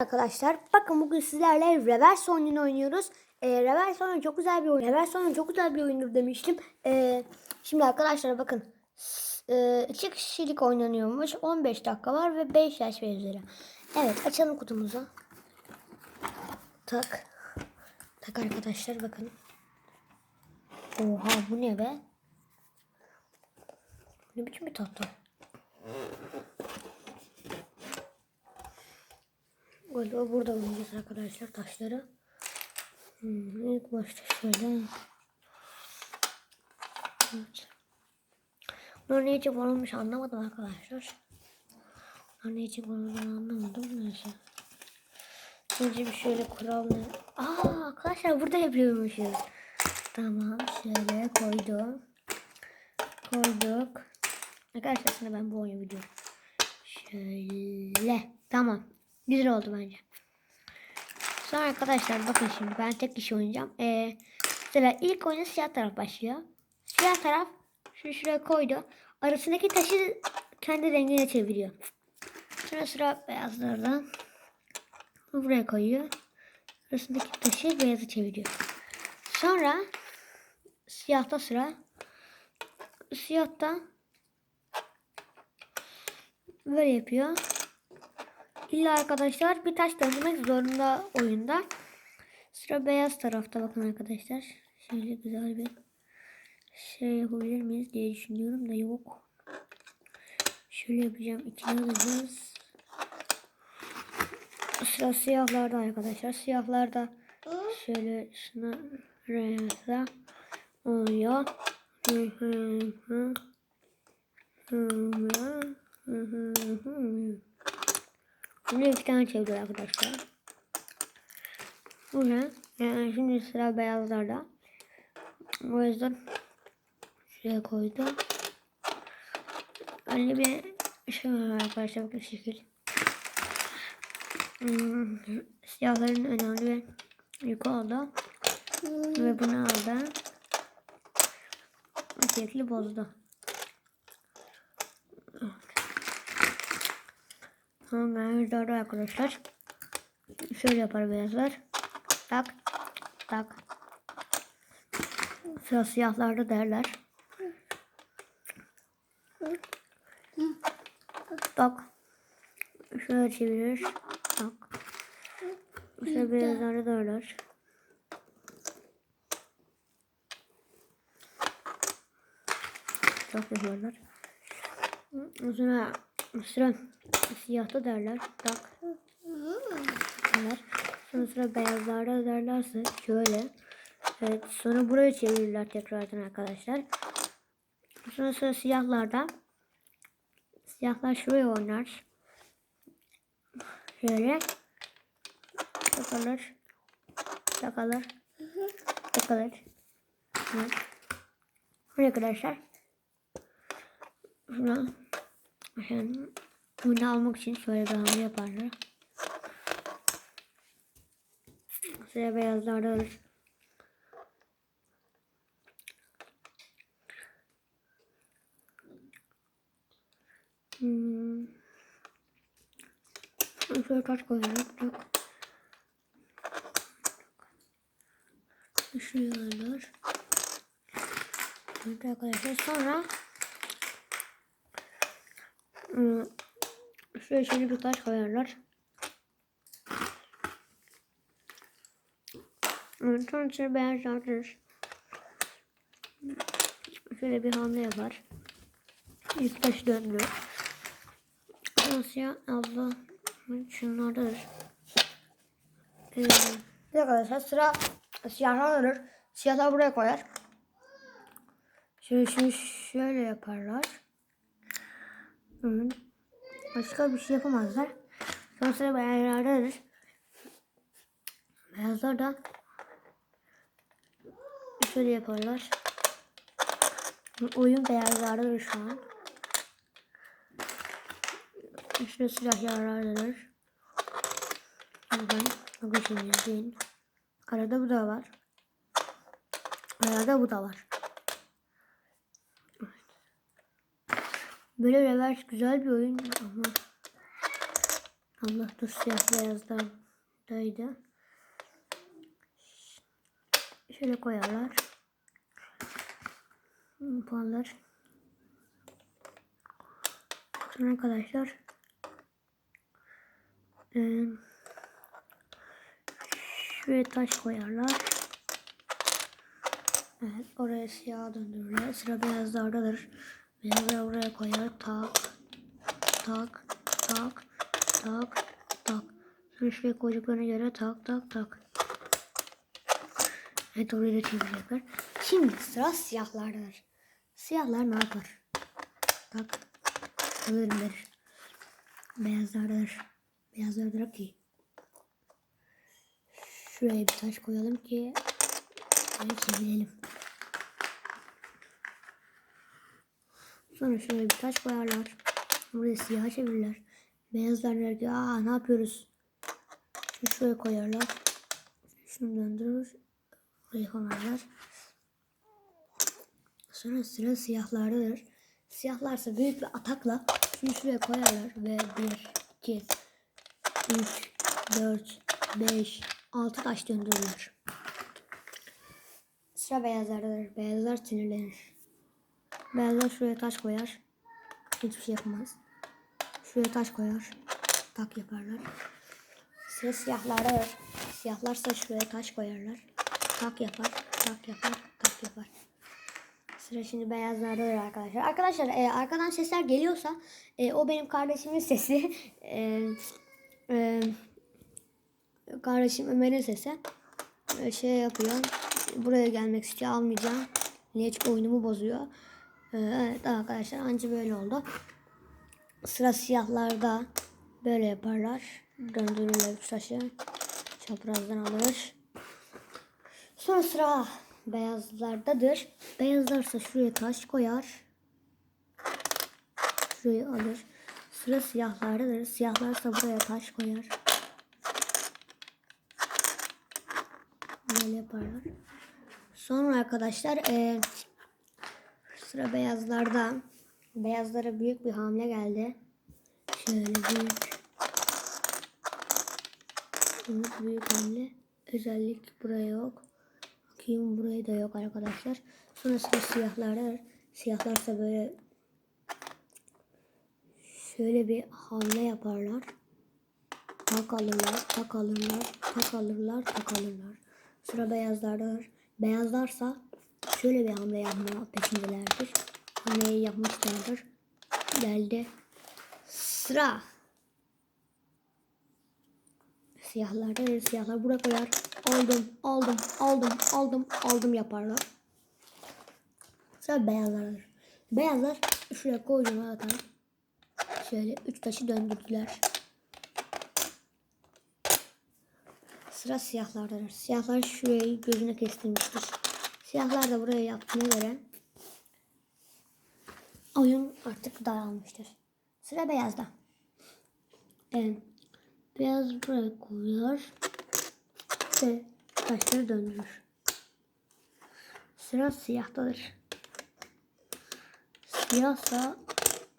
Arkadaşlar bakın bugün sizlerle Reverse oyununu oynuyoruz. Ee, Reverse oyunu çok güzel bir oyun. Reverse oyunu çok güzel bir oyundur demiştim. Ee, şimdi arkadaşlar bakın. E, iki kişilik oynanıyormuş. 15 dakika var ve 5 yaş ve üzeri. Evet açalım kutumuzu. Tak. Tak arkadaşlar bakın. Oha bu ne be? Ne biçim bir tatlı? Galiba burada oynayacağız arkadaşlar taşları. Hmm, ilk başta şöyle. Evet. Bunlar ne için konulmuş anlamadım arkadaşlar. Bunlar ne için konulduğunu anlamadım. Neyse. Önce bir şöyle kural ne? Aa arkadaşlar burada yapıyormuşuz. Tamam şöyle koydum. Koyduk. Arkadaşlar şimdi ben bu oyunu biliyorum. Şöyle. Tamam. Güzel oldu bence. Sonra arkadaşlar bakın şimdi ben tek kişi oynayacağım. Ee, mesela ilk oyunda siyah taraf başlıyor. Siyah taraf şunu şuraya koydu. Arasındaki taşı kendi rengine çeviriyor. Sonra sıra beyazlardan. Buraya koyuyor. Arasındaki taşı beyazı çeviriyor. Sonra siyahta sıra. Siyahta böyle yapıyor. İlla arkadaşlar bir taş döndürmek zorunda oyunda. Sıra beyaz tarafta bakın arkadaşlar. Şöyle güzel bir şey yapabilir miyiz diye düşünüyorum da yok. Şöyle yapacağım. İkili alacağız. Sıra siyahlarda arkadaşlar. Siyahlarda şöyle şuna reyasa oluyor. Hı hı hı. Hı hı hı hı Bunu iki tane arkadaşlar. Bu ne? Yani şimdi sıra beyazlarda. O yüzden şuraya koydum. Öyle bir şey var arkadaşlar bakın şekil. Hmm, siyahların önemli bir yükü oldu. Ve bunu aldı. Şekli bozdu. Tamam ben doğru arkadaşlar. Şöyle yapar beyazlar. Tak. Tak. Sıra siyahlarda derler. Tak. Şöyle çevirir. Tak. Sıra beyazlarda derler. Çok yapıyorlar. Sonra sıra siyahta derler. Tak. Derler. Sonra sıra beyazlarda derlerse şöyle. Evet. Sonra buraya çevirirler tekrardan arkadaşlar. Sonra sıra siyahlarda. Siyahlar şuraya oynar. Şöyle. Takılır. Takılır. Takılır. Evet. Arkadaşlar. Şuna yani bunu almak için şöyle bir hamle yaparlar. Sıra beyazlarda olur. Hmm. Şöyle taş koyalım. Yok. Düşüyorlar. Evet arkadaşlar sonra Şuraya şöyle bir taş koyarlar. Evet, sonra içine beyazlardır. Şöyle bir hamle yapar. İlk taşı döndürür. Asya abla şunlardadır. Ee, bir arkadaşlar sıra siyahlar alır. Siyahlar buraya koyar. Şöyle, şöyle, şöyle yaparlar. Hı. Başka bir şey yapamazlar. Son sıra beyazlardadır. Beyazlar da şöyle yaparlar. Oyun beyazlardadır şu an. Şurada siyahlardadır. Buradan bakın izleyin. Arada bu da var. Arada bu da var. Böyle reverse güzel bir oyun ama Allah dur siyah beyazlardaydı. Şöyle koyarlar. Puanlar. Sonra arkadaşlar eee, şuraya taş koyarlar. Evet oraya siyah döndürürler. Sıra beyazlardadır. Beyazlar oraya koyar. Tak tak tak tak tak. Sonra şuraya koyduklarına göre tak tak tak. Evet orayı da çevirecekler. Şimdi sıra siyahlardadır. Siyahlar ne yapar? Tak. Alırım der. Beyazlardadır. Beyazlardadır ki. Şuraya bir taş koyalım ki çevirelim. Sonra şuraya bir taş koyarlar. Buraya siyah çevirirler. Beyazlar der ki aa ne yapıyoruz? Şunu şuraya koyarlar. Şunu döndürür. Buraya koyarlar. Sonra sıra siyahlardadır. Siyahlarsa büyük bir atakla şunu şuraya koyarlar ve 1, 2, 3, 4, 5, 6 taş döndürürler. Sıra beyazlardadır. Beyazlar sinirlenir. Beyazlar şuraya taş koyar. Hiçbir şey yapmaz. Şuraya taş koyar. Tak yaparlar. Sıra siyahlardadır. Siyahlarsa şuraya taş koyarlar. Tak yapar. Tak yapar. Tak yapar. Sıra şimdi beyazlardadır arkadaşlar. Arkadaşlar e, arkadan sesler geliyorsa e, o benim kardeşimin sesi. E, e, kardeşim Ömer'in sesi. E, şey yapıyor. Buraya gelmek istiyor. Almayacağım. Niye? Çünkü oyunumu bozuyor. E, evet arkadaşlar anca böyle oldu. Sıra siyahlarda böyle yaparlar. Döndürürler üç taşı. Çaprazdan alır. Sonra sıra beyazlardadır. Beyazlarsa şuraya taş koyar. Şurayı alır. Sıra siyahlardadır. Siyahlarsa buraya taş koyar. Böyle yaparlar. Sonra arkadaşlar eee, sıra beyazlarda. Beyazlara büyük bir hamle geldi. Şöyle büyük. Büyük, büyük hamle. Özellik buraya yok. Bakayım buraya da yok arkadaşlar. Sonra sıra siyahlarda. Siyahlarsa böyle şöyle bir hamle yaparlar. Tak alırlar, tak alırlar, tak alırlar, tak alırlar. Sıra beyazlardadır. Beyazlarsa şöyle bir hamle yapma peşindelerdir. Hamleyi yapmışlardır. Geldi. Sıra. Siyahlarda siyahlar buraya koyar. Aldım, aldım, aldım, aldım, aldım yaparlar. Sıra beyazlardır. Beyazlar şuraya koyduğum zaten. Şöyle üç taşı döndürdüler. Sıra siyahlardadır. Siyahlar şurayı gözüne kestirmiştir. Siyahlar da buraya yaptığına göre oyun artık daralmıştır. Sıra beyazda. Evet. Beyaz buraya koyuyor ve taşları döndürür. Sıra siyahtadır. Siyahsa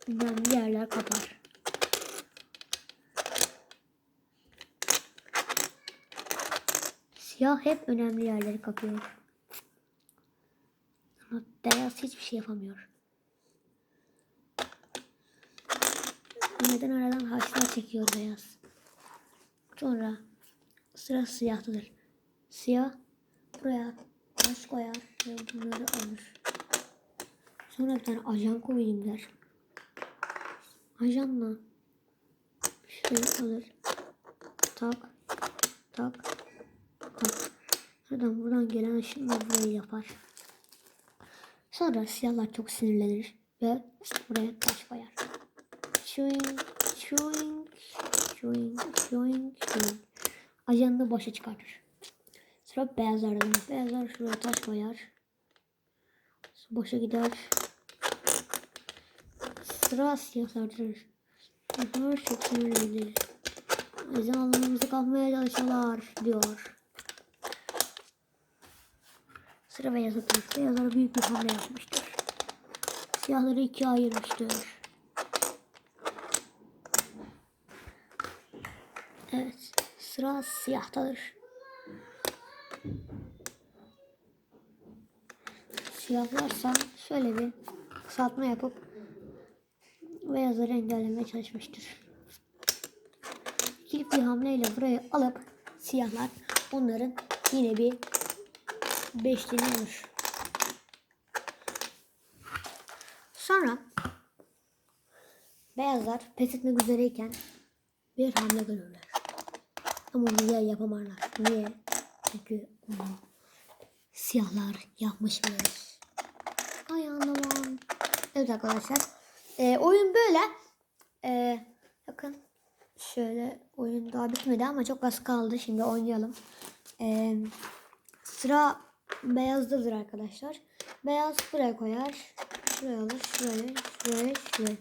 önemli yerler kapar. Siyah hep önemli yerleri kapıyor. Ama beyaz hiçbir şey yapamıyor. Neden aradan haşlar çekiyor beyaz. Sonra sıra siyahtadır. Siyah buraya taş koyar ve bunları alır. Sonra bir tane ajan koyayım der. Ajanla şöyle alır. Tak, tak, tak. Buradan buradan gelen ışınla burayı yapar. Sonra siyahlar çok sinirlenir ve buraya taş koyar. Şoing, şoing, şoing, şoing, şoing. Ajanı da başa çıkartır. Sıra beyazlardan. Beyazlar şuraya taş koyar. Boşa gider. Sıra siyahlardır. Bunlar çok sinirlenir. Bizim alanımızı kapmaya çalışıyorlar diyor. Sıra beyazlardır. Beyazlar büyük bir hamle yapmıştır. Siyahları ikiye ayırmıştır. Evet. Sıra siyahtadır. Siyahlarsa şöyle bir kısaltma yapıp beyazları engellemeye çalışmıştır. İlk bir hamleyle burayı alıp siyahlar onların yine bir olur. Sonra beyazlar pes etmek üzereyken bir hamle görürler. Ama niye yapamazlar? Niye? Çünkü onu siyahlar yapmışlar. Ay anlamam. Evet arkadaşlar. Ee, oyun böyle. Ee, bakın. Şöyle oyun daha bitmedi ama çok az kaldı. Şimdi oynayalım. Ee, sıra beyazdadır arkadaşlar. Beyaz buraya koyar. Şuraya alır. Şuraya, şuraya, şuraya.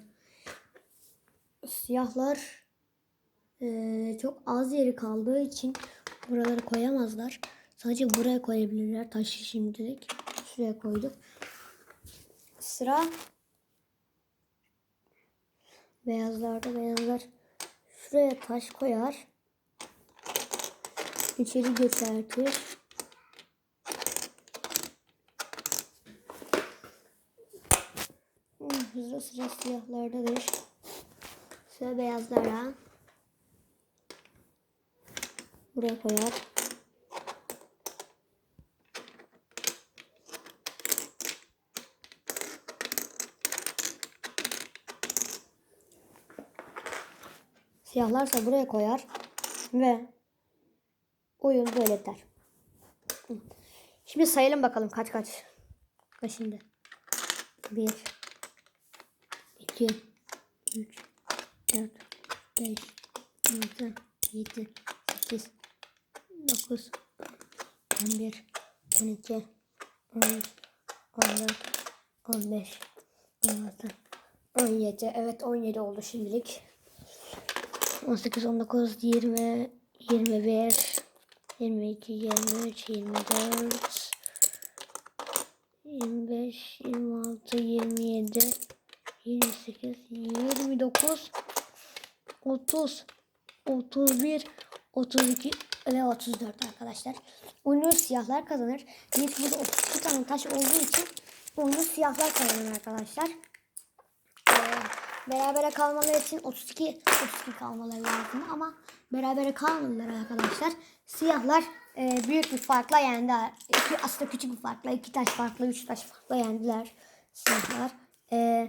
Siyahlar ee, çok az yeri kaldığı için buraları koyamazlar. Sadece buraya koyabilirler. Taşı şimdilik. Şuraya koyduk. Sıra beyazlarda beyazlar şuraya taş koyar. İçeri geçertir. Hmm, Hızlı sıra siyahlardadır. Sıra beyazlara. Buraya koyar. Siyahlarsa buraya koyar ve oyun böyle biter. Şimdi sayalım bakalım kaç kaç. Kaç şimdi? 1 2 3 4 5 6 7 8 9 11 12 13 14 15 16 17 Evet 17 oldu şimdilik. 18, 19, 20, 21, 22, 23, 24, 25, 26, 27, 28, 29, 30, 31, 32 ve 34 arkadaşlar. Oyunu siyahlar kazanır. Çünkü burada 32 tane taş olduğu için oyunu siyahlar kazanır arkadaşlar. Ee, berabere kalmaları için 32 32 kalmaları lazım ama berabere kalmadılar arkadaşlar. Siyahlar e, büyük bir farkla yendiler. İki, aslında küçük bir farkla iki taş farklı, üç taş farkla yendiler siyahlar. Ee,